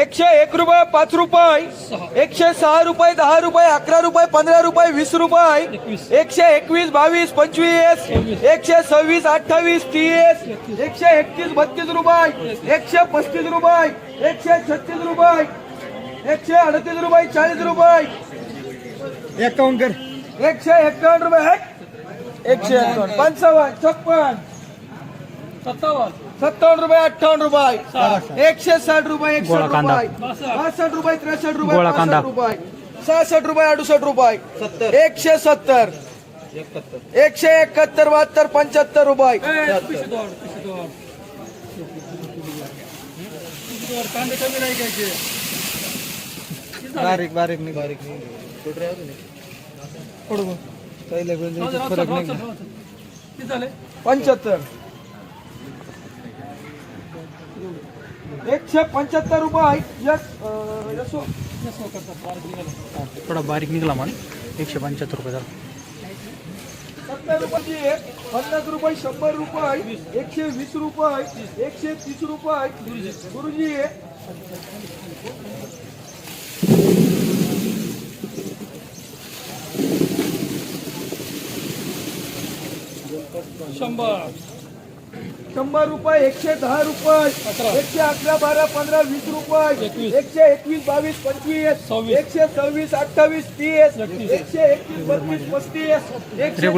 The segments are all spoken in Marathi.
एकशे एक रुपये पाच रुपये एकशे सहा रुपये दहा रुपये अकरा रुपये पंधरा रुपये वीस रुपये एकशे एकवीस बावीस पंचवीस एकशे सव्वीस अठ्ठावीस तीस एकशे एकतीस बत्तीस रुपये एकशे पस्तीस रुपये एकशे छत्तीस रुपये एकशे अडतीस रुपये चाळीस रुपये. एकावन्न कर. एकशे एक्कावन्न रुपये. एकशे एक्कावन्न पंचावन्न छप्पन. सत्तावन्न. रुपये अठ्ठावन्न रुपये. एकशे साठ रुपये बासष्ट. रुपये त्रेसष्ट रुपये रुपये. सहासष्ट रुपये अडुसष्ट रुपये. एकशे सत्तर. एकशे एकाहत्तर बहात्तर पंच्याहत्तर रुपये. बारीक बारीक नाही बारीक पंच्याहत्तर. एकशे पंच्याहत्तर रुपये यसो. थोडा बारीक निघाला माल. एकशे पंच्याहत्तर रुपये झाला. सत्तर रुपयाची एक, पन्नास रुपये शंभर रुपये एकशे वीस रुपये एकशे तीस रुपये गुरुजी शंभर. रुपये एकशे दहा रुपये एकशे अकरा बारा पंधरा वीस रुपये एकशे एकवीस बावीस पंचवीस एकशे सव्वीस अठ्ठावीस तीस एकशे एकवीस बत्तीस पस्तीस एकशे.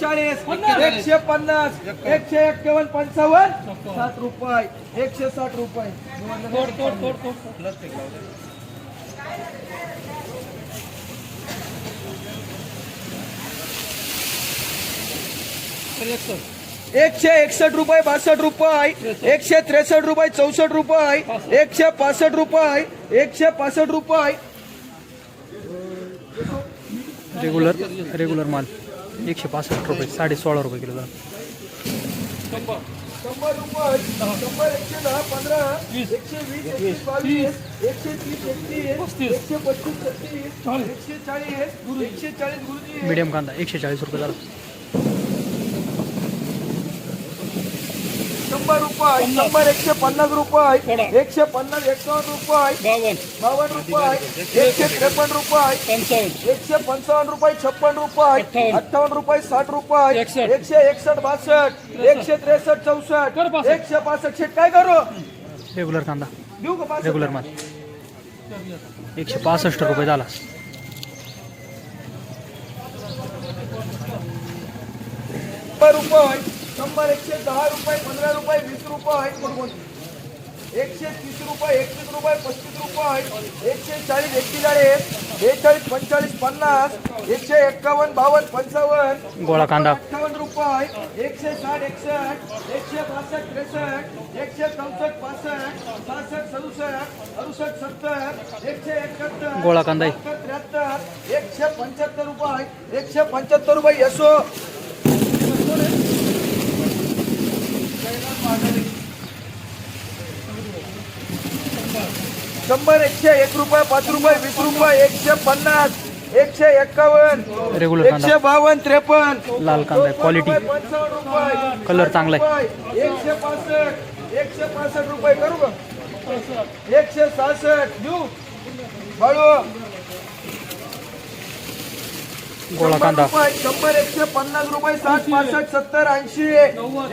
चाळीस एकशे पन्नास एकशे एक्कावन्न पंचावन्न सात रुपये एकशे साठ रुपये. एकशे एकसष्ट रुपये बासष्ट रुपये एकशे त्रेसष्ट रुपये चौसष्ट रुपये एकशे पासष्ट रुपये एकशे पासष्ट रुपये. रेग्युलर रेग्युलर माल. एकशे पासष्ट रुपये साडे सोळा रुपये किलो झाला. शंभर. रुपये शंभर एकशे दहा पंधरा एकशे वीस एकशे बावीस एकशे तीस एकतीस एकशे पस्तीस छत्तीस एकशे चाळीस एकशे चाळीस गुरुजी. मीडियम कांदा एकशे चाळीस रुपये झाला. शंभर रुपये शंभर एकशे पन्नास रुपये एकशे पन्नास एकावन्न रुपये बावन्न रुपये एकशे त्रेपन्न रुपये एकशे पंचावन्न रुपये छप्पन रुपये अठ्ठावन्न रुपये साठ रुपये एकशे एकसष्ट बासष्ट एकशे त्रेसष्ट चौसष्ट एकशे पासष्ट शेट काय करू? रेग्युलर कांदा. देऊ का पासष्ट रेग्युलर माल. एकशे पासष्ट रुपये झाला. रुपये. शंभर एकशे दहा रुपये पंधरा रुपये वीस रुपये बरोबर. एकशे तीस रुपये एकतीस रुपये पस्तीस रुपये एकशे चाळीस एक्केचाळीस बेचाळीस पंचेचाळीस पन्नास एकशे एक्कावन्न बावन्न पंचावन्न गोळा कांदा. अठ्ठावन्न रुपये एकशे साठ एकसष्ट एकशे बासष्ट त्रेसष्ट एकशे चौसष्ट पासष्ट सहासष्ट सदुसष्ट अडुसष्ट सत्तर एकशे एकाहत्तर गोळा कांदा. त्र्याहत्तर एकशे पंच्याहत्तर रुपये एकशे पंच्याहत्तर रुपये यसो. शंभर एकशे एक रुपये पाच रुपये वीस रुपये एकशे पन्नास एकशे एक्कावन्न रेग्युलर एकशे बावन्न त्रेपन्न लाल कांदा आहे. क्वालिटी कलर चांगला आहे. एकशे पासष्ट एकशे पासष्ट रुपये करू का? एकशे सहासष्ट देऊ. बाळू गोळा कांदा. शंभर एकशे पन्नास रुपये साठ पासष्ट सत्तर ऐंशी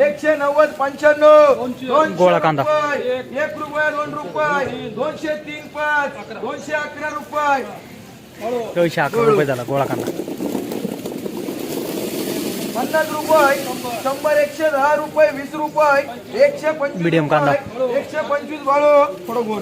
एकशे नव्वद पंच्याण्णव गोळा कांदा. एक रुपये दोन रुपये दोनशे तीन पाच दोनशे अकरा रुपये. दोनशे अकरा रुपये झाला गोळा कांदा. पन्नास रुपये शंभर एकशे दहा रुपये वीस रुपये एकशे पंचवीस Medium कांदा. एकशे पंचवीस बाळू थोडं गोल